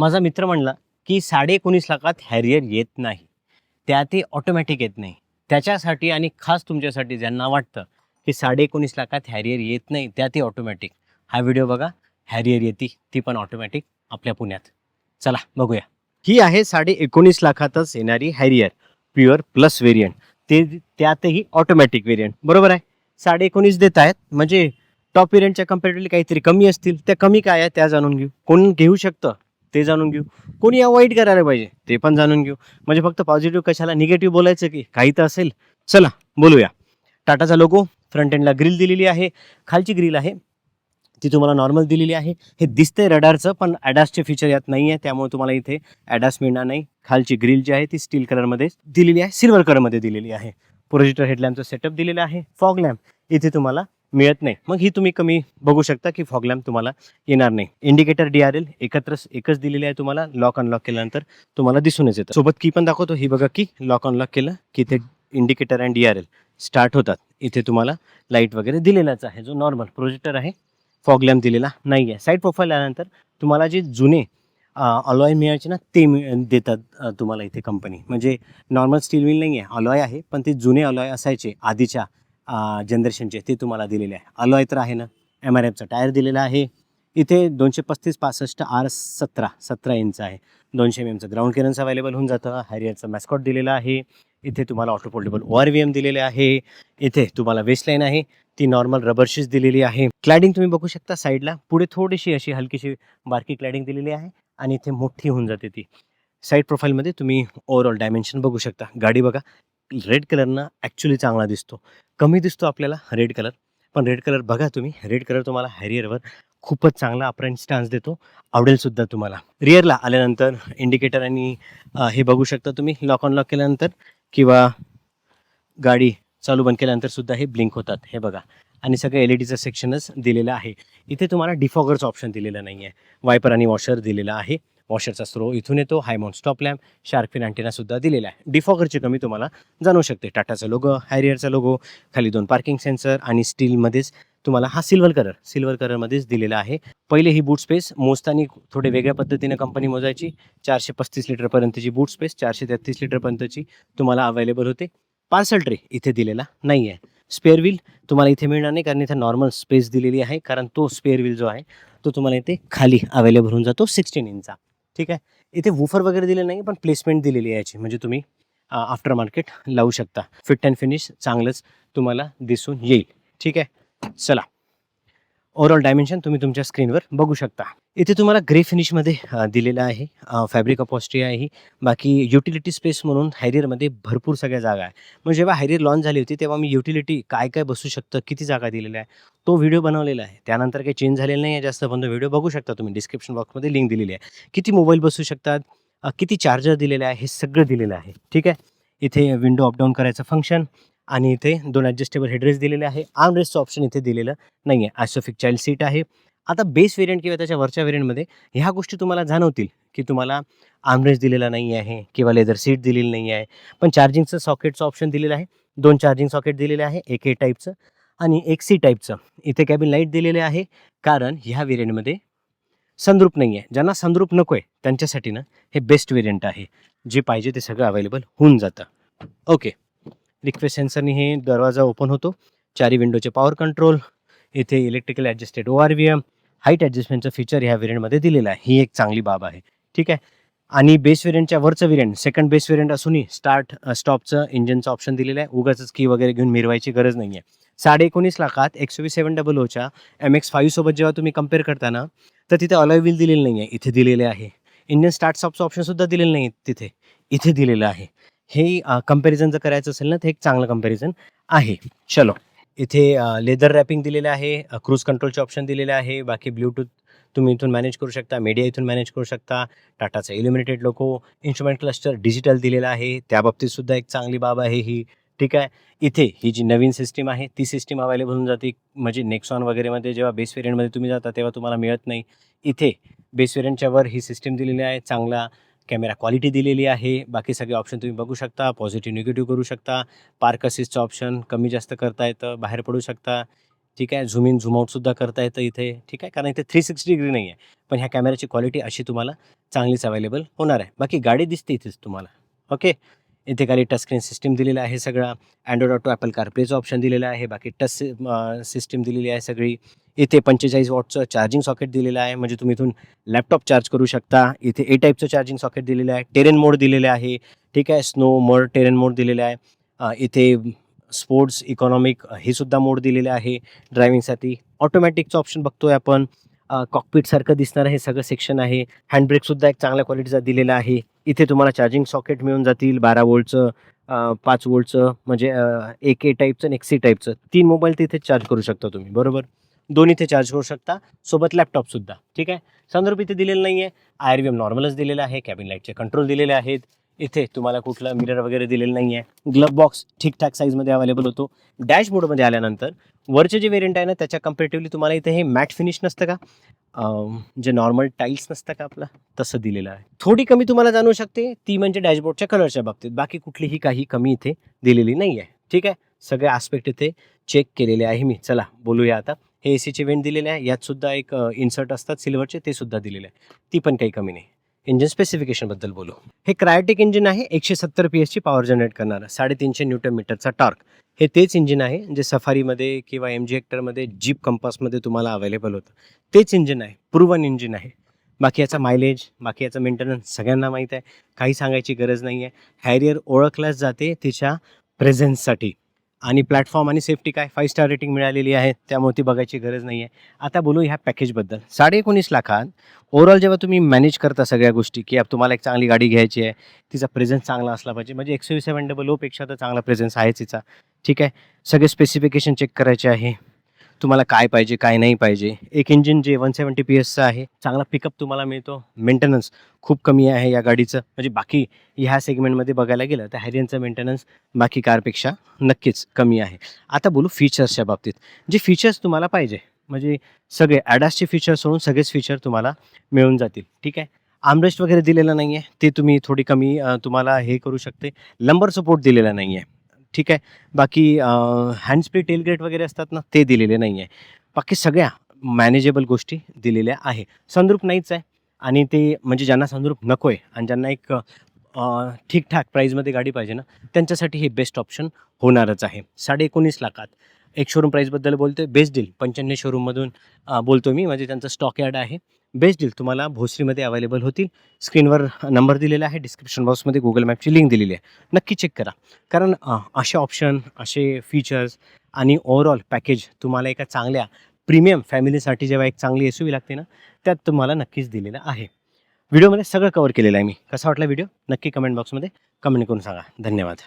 माझा मित्र म्हणला की साडे एकोणीस लाखात हॅरियर येत नाही. त्या ते ऑटोमॅटिक येत नाही. त्याच्यासाठी आणि खास तुमच्यासाठी ज्यांना वाटतं की साडे एकोणीस लाखात हॅरियर येत नाही त्या ते ऑटोमॅटिक हा व्हिडिओ बघा. हॅरियर येते ती पण ऑटोमॅटिक आपल्या पुण्यात. चला बघूया. ही आहे साडे एकोणीस लाखातच येणारी हॅरियर प्युअर प्लस व्हेरियंट. ते त्यातही ऑटोमॅटिक व्हेरियंट बरोबर आहे? साडे एकोणीस देत आहेत. म्हणजे टॉप व्हेरियंटच्या कम्पॅरेटिव्हली काहीतरी कमी असतील. त्या कमी काय आहे? त्या जाणून घेऊ. कोण घेऊ शकतं? ते जाणून घेऊ. कोणी अवॉइड करायला पाहिजे ते पण जाणून घेऊ. म्हणजे फक्त पॉझिटिव्ह कशाला? निगेटिव्ह बोलायचं की? काही तर असेल. चला बोलूया. टाटाचा लोगो फ्रंट एंडला ग्रिल दिलेली आहे. खालची ग्रिल आहे. ती तुम्हाला नॉर्मल दिलेली आहे. हे दिसतंय रडारचं पण ॲडासचे फीचर यात नाही आहे त्यामुळे तुम्हाला इथे ॲडास मिळणार नाही. खालची ग्रिल जी आहे ती स्टील कलरमध्ये दिलेली आहे. सिल्वर कलरमध्ये दिलेली आहे. प्रोजेक्टर हेडलॅम्पचं सेटअप दिलेलं आहे. फॉग लॅम्प इथे तुम्हाला मिळत नाही. मग ही तुम्ही कमी बघू शकता की फॉग लॅम्प तुम्हाला येणार नाही. इंडिकेटर डी आर एल एकत्र एकच दिलेली आहे तुम्हाला लॉक अनलॉक केल्यानंतर तुम्हाला दिसूनच येतं. सोबत की पण दाखवतो. ही बघा की लॉक अनलॉक केलं की इथे indicator and D R L start होतात. इथे तुम्हाला लाइट वगैरे दिलेलाच आहे. जो नॉर्मल प्रोजेक्टर आहे फॉग लॅम्प दिलेला नाही आहे साईड प्रोफाईल आल्यानंतर तुम्हाला जे जुने अलॉय मिळायचे ना ते मिळ देतात तुम्हाला इथे कंपनी म्हणजे नॉर्मल स्टील मिल नाही आहे अलॉय आहे पण ते जुने अलॉय असायचे आधीच्या जनरेशनचे ते तुम्हाला दिलेले आहे. अलॉय तर आहे ना? एम आर एफचा टायर दिलेला आहे. इथे दोनशे पस्तीस पासष्ट आर सतरा सतरा इंच आहे. दोनशे एम एमचं ग्राउंड क्लिअरन्स अवेलेबल होऊन जातं. हॅरियरचं मॅस्कॉट दिलेला आहे. इथे तुम्हाला auto portable O R V M दिलेले आहे. इथे तुम्हाला वेस्टलाईन आहे. ती नॉर्मल रबर शीज दिलेली आहे. क्लॅडिंग तुम्ही बघू शकता साईडला पुढे थोडीशी अशी हलकीशी बारकी क्लॅडिंग दिलेली आहे आणि इथे मोठी होऊन जाते ती. साईड प्रोफाईलमध्ये तुम्ही ओव्हरऑल डायमेन्शन बघू शकता. गाडी बघा. रेड कलरनं ॲक्च्युली चांगला दिसतो. कमी दिसतो आपल्याला रेड कलर पण रेड कलर बघा तुम्ही रेड कलर तुम्हाला हॅरियरवर खूपच चांगला अपरेंट स्टान्स देतो. आवडेलसुद्धा तुम्हाला. रिअरला आल्यानंतर इंडिकेटर आणि हे बघू शकता तुम्ही लॉक ऑन लॉक केल्यानंतर किंवा गाडी चालू बंद केल्यानंतर सुद्धा हे ब्लिंक होतात. हे बघा. आणि सगळं एल ई डीचं सेक्शनच दिलेलं आहे. इथे तुम्हाला डिफॉगरचं ऑप्शन दिलेलं नाही आहे वायपर आणि वॉशर दिलेला आहे. वॉशरचा स्रो इथून येतो high mount stop lamp shark fin अँटिनासुद्धा दिलेला आहे. डिफॉगरची कमी तुम्हाला जाणवू शकते. टाटाचा लोगो हॅरियरचा लोगो खाली दोन पार्किंग सेन्सर आणि स्टीलमध्येच तुम्हाला हा सिल्वर कलर सिल्वर कलरमध्येच दिलेला आहे. पहिले ही बूट स्पेस मोजताना थोडे वेगळ्या पद्धतीने कंपनी मोजायची. चारशे पस्तीस लिटरपर्यंतची बूट स्पेस चारशे तेहतीस लिटरपर्यंतची तुम्हाला अवेलेबल होते. पार्सल ट्रे इथे दिलेला नाही आहे स्पेअर व्हील तुम्हाला इथे मिळणार नाही कारण इथे नॉर्मल स्पेस दिलेली आहे. कारण तो स्पेअर व्हील जो आहे तो तुम्हाला इथे खाली अवेलेबल होऊन जातो सिक्स्टीन इंचा ठीक आहे? इथे वूफर वगैरे दिले नाही पण प्लेसमेंट दिलेली आहे याची. म्हणजे तुम्ही आफ्टर मार्केट लावू शकता. फिट अँड फिनिश चांगलंच तुम्हाला दिसून येईल. ठीक आहे? चला. ओव्हरऑल डायमेन्शन तुम्ही तुमच्या स्क्रीनवर बघू शकता. इथे तुम्हाला ग्रे फिनिशमध्ये दिलेलं आहे. फॅब्रिक अपॉस्ट्री आहे ही. बाकी युटिलिटी स्पेस म्हणून हॅरियरमध्ये भरपूर सगळ्या जागा आहे. मग जेव्हा हॅरियर लॉन्च झाली होती तेव्हा मी युटिलिटी काय काय बसू शकतं किती जागा दिलेल्या आहे तो व्हिडिओ बनवलेला आहे. त्यानंतर काही चेंज झालेलं नाही आहे जास्त पण तो व्हिडिओ बघू शकता तुम्ही. डिस्क्रिप्शन बॉक्समध्ये लिंक दिलेली आहे. किती मोबाईल बसू शकतात किती चार्जर दिलेले आहे हे सगळं दिलेलं आहे. ठीक आहे? इथे विंडो अपडाऊन करायचं फंक्शन आणि इथे दोन ॲडजस्टेबल हेडरेस दिलेले आहे. आर्मरेस्टचं ऑप्शन इथे दिलेलं नाही आहे आयसोफिक चाइल्ड सीट आहे. आता बेस व्हेरियंट किंवा त्याच्या वरच्या व्हेरियंटमध्ये ह्या गोष्टी तुम्हाला जाणवतील की तुम्हाला आर्मरेस्ट दिलेला नाही आहे किंवा लेदर सीट दिलेली नाही आहे पण चार्जिंगचं सॉकेटचं ऑप्शन दिलेलं आहे. दोन चार्जिंग सॉकेट दिलेले आहे. एक ए टाईपचं आणि एक सी टाईपचं इथे कॅबिन लाइट दिलेले आहे. कारण ह्या व्हेरियंटमध्ये संद्रूप नाही आहे ज्यांना संद्रूप नको आहे त्यांच्यासाठी ना हे बेस्ट व्हेरियंट आहे. जे पाहिजे ते सगळं अवेलेबल होऊन जातं. ओके रिक्वेस्ट सेन्सरनी हे दरवाजा ओपन होतो. चारी विंडोचे पॉवर कंट्रोल इथे electrical adjusted O R V M height ॲडजस्टमेंटचं feature ह्या व्हेरियंटमध्ये दिलेलं आहे. ही एक चांगली बाब आहे. ठीक आहे? आणि बेस व्हेरियंटच्या वरचं व्हेरियंट सेकंड बेस व्हेरियंट असूनही स्टार्ट स्टॉपचं इंजनचं ऑप्शन दिलेलं आहे. उगाच की वगैरे घेऊन मिरवायची गरज नाही आहे साडे एकोणीस लाखात एक्स वीस सेवन डबल ओच्या एम एक्स फाईव्हसोबत जेव्हा तुम्ही कंपेअर करताना तर तिथे अलॉय व्हील दिलेलं नाही आहे इथे दिलेले आहे. इंजन स्टार्ट स्टॉपचं ऑप्शनसुद्धा दिलेलं नाही तिथे. इथे दिलेलं आहे. हे कंपॅरिझन जर करायचं असेल ना तर एक चांगलं कंपॅरिझन आहे. चलो. इथे लेदर रॅपिंग दिलेलं आहे क्रूज कंट्रोलचे ऑप्शन दिलेले आहे बाकी ब्ल्यूटूथ तुम्ही इथून मॅनेज करू शकता मीडिया इथून मॅनेज करू शकता टाटाचा illuminated logo instrument cluster digital दिलेला आहे त्या बाबतीत सुद्धा एक चांगली बाब आहे ही. ठीक आहे? इथे ही जी नवीन सिस्टीम आहे ती सिस्टीम अवेलेबल होऊन जाते. म्हणजे नेक्सॉन वगैरेमध्ये जेव्हा बेस वेरियंटमध्ये तुम्ही जाता तेव्हा तुम्हाला मिळत नाही. इथे बेस वेरियंटच्या वर ही सिस्टीम दिलेली आहे चांगला कॅमेरा क्वालिटी दिलेली आहे. बाकी सगळे ऑप्शन तुम्ही बघू शकता. पॉझिटिव्ह निगेटिव्ह करू शकता. पार्क असिस्टचं ऑप्शन कमी जास्त करता येतं. बाहेर पडू शकता. ठीक आहे? झूम इन झूम आउटसुद्धा करता येतं इथे. ठीक आहे? कारण इथे थ्री सिक्स्टी डिग्री नाही आहे पण ह्या कॅमेऱ्याची क्वालिटी अशी तुम्हाला चांगलीच अवेलेबल होणार आहे. बाकी गाडी दिसते इथेच तुम्हाला. ओके इथे खाली टचस्क्रीन सिस्टीम दिलेलं आहे सगळा. अँड्रॉइड ऑटो ॲपल कारप्लेचं ऑप्शन दिलेलं आहे. बाकी टच सिस्टीम दिलेली आहे सगळी. इथे पंचेचाळीस वॉटचं चार्जिंग सॉकेट दिलेलं आहे. म्हणजे तुम्ही इथून लॅपटॉप चार्ज करू शकता. इथे ए टाईपचं चार्जिंग सॉकेट दिलेलं आहे. टेरेन मोड दिलेले आहे. ठीक आहे? स्नो मोड टेरेन मोड दिलेला आहे. इथे स्पोर्ट्स इकॉनॉमिक हे सुद्धा मोड दिलेले आहे. ड्रायव्हिंगसाठी ऑटोमॅटिकचं ऑप्शन बघतोय आपण. कॉकपीटसारखं दिसणारं हे सगळं सेक्शन आहे. हँडब्रेकसुद्धा एक चांगल्या क्वालिटीचा दिलेला आहे. इथे तुम्हाला चार्जिंग सॉकेट मिळून जातील बारा वोल्टचं पाच वोल्टचं म्हणजे एक ए टाईपचं आणि एक सी टाईपचं तीन मोबाईल तिथे चार्ज करू शकता तुम्ही बरोबर? दोन्ही इथे चार्ज करू शकता सोबत लॅपटॉपसुद्धा ठीक आहे? संदर्भ इथे दिलेलं नाही आहे आय एम नॉर्मलच दिलेलं आहे कॅबिन लाईटचे कंट्रोल दिलेले आहेत. इथे तुम्हाला कुठलं मिरर वगैरे दिलेलं नाही आहे ग्लब बॉक्स ठीकठाक साईजमध्ये अवेलेबल होतो. डॅशबोर्डमध्ये आल्यानंतर वरचे जे वेरियंट आहे ना त्याच्या कम्पॅरेटिव्हली तुम्हाला इथे हे मॅट फिनिश नसतं का? जे नॉर्मल टाईल्स नसतं का आपलं? तसं दिलेलं आहे. थोडी कमी तुम्हाला जाणवू शकते. ती म्हणजे डॅशबोर्डच्या कलरच्या बाबतीत. बाकी कुठलीही काही कमी इथे दिलेली नाही आहे ठीक आहे? सगळे आस्पेक्ट इथे चेक केलेले आहे मी. चला बोलूया आता. हे एसीचे वेंट दिलेले आहे. यात सुद्धा एक इन्सर्ट असतात. सिल्वरचे ते सुद्धा दिलेले आहे. ती पण काही कमी नाही. इंजिन स्पेसिफिकेशनबद्दल बोलू. हे क्रायोटिक इंजिन आहे एकशे सत्तर पी एसची पॉवर जनरेट करणारं साडेतीनशे न्यूटन मीटरचा टॉर्क हे तेच इंजिन आहे जे सफारीमध्ये किंवा एम जी हेक्टरमध्ये जीप कंपासमध्ये तुम्हाला अवेलेबल होतं. तेच इंजिन आहे प्रूवन इंजिन आहे. बाकी याचा मायलेज बाकी याचा मेंटेनन्स सगळ्यांना माहीत आहे. काही सांगायची गरज नाही आहे हॅरियर ओळखल्याच जाते तिच्या प्रेझेन्ससाठी आणि प्लॅटफॉर्म आणि सेफ्टी काय? फाईव्ह स्टार रेटिंग मिळालेली आहे. त्यामुळे ती बघायची गरज नाही आहे आता बोलू ह्या पॅकेजबद्दल साडे एकोणीस लाखात ओव्हरऑल जेव्हा तुम्ही मॅनेज करता सगळ्या गोष्टी की तुम्हाला एक चांगली गाडी घ्यायची आहे तिचा प्रेझेन्स चांगला असला पाहिजे. म्हणजे एकशे सेवन डबल ओपेक्षा तर चांगला प्रेझेन्स आहे तिचा. ठीक आहे? सगळे स्पेसिफिकेशन चेक करायचे आहे. तुम्हाला काय पाहिजे काय नाही पाहिजे. एक इंजिन जे वन सेवन्टी पी एसचं आहे चांगला पिकअप तुम्हाला मिळतो. मेंटेनन्स खूप कमी आहे या गाडीचं. म्हणजे बाकी ह्या सेगमेंटमध्ये बघायला गेलं तर हॅरियनचं मेंटेनन्स बाकी कारपेक्षा नक्कीच कमी आहे. आता बोलू फीचर्सच्या बाबतीत. जे फीचर्स तुम्हाला पाहिजे म्हणजे सगळे ॲडासचे फीचर्स सोडून सगळेच फीचर तुम्हाला मिळून जातील. ठीक आहे? आमरेस्ट वगैरे दिलेलं नाही आहे ते तुम्ही थोडी कमी तुम्हाला हे करू शकते. लंबर सपोर्ट दिलेला नाही आहे ठीक आहे. बाकी हँड स्प्री टेलग्रेट वगैरे असतात ना ते दिलेले नाही आहे बाकी सगळ्या मॅनेजेबल गोष्टी दिलेल्या आहे. संद्रूप नाहीच आहे. आणि ते म्हणजे ज्यांना संद्रूप नको आहे आणि ज्यांना एक ठीकठाक प्राईजमध्ये गाडी पाहिजे ना त्यांच्यासाठी हे बेस्ट ऑप्शन होणारच आहे. साडे एकोणीस लाखात. एक शोरूम प्राईजबद्दल बोलतो आहे बेस्ट डील पंच्याण्णव शोरूममधून बोलतो मी. म्हणजे त्यांचं स्टॉक यार्ड आहे. बेस्ट डील तुम्हाला भोसरीमध्ये अवेलेबल होतील. स्क्रीनवर नंबर दिलेला आहे. डिस्क्रिप्शन बॉक्समध्ये गुगल मॅपची लिंक दिलेली आहे. नक्की चेक करा. कारण असे ऑप्शन असे फीचर्स आणि ओव्हरऑल पॅकेज तुम्हाला एका चांगल्या प्रीमियम फॅमिलीसाठी जेव्हा एक चांगली एस लागते ना त्यात तुम्हाला नक्कीच दिलेलं आहे. व्हिडिओमध्ये सगळं कवर केलेलं आहे मी. कसा वाटला व्हिडिओ नक्की कमेंट बॉक्समध्ये कमेंट करून सांगा. धन्यवाद.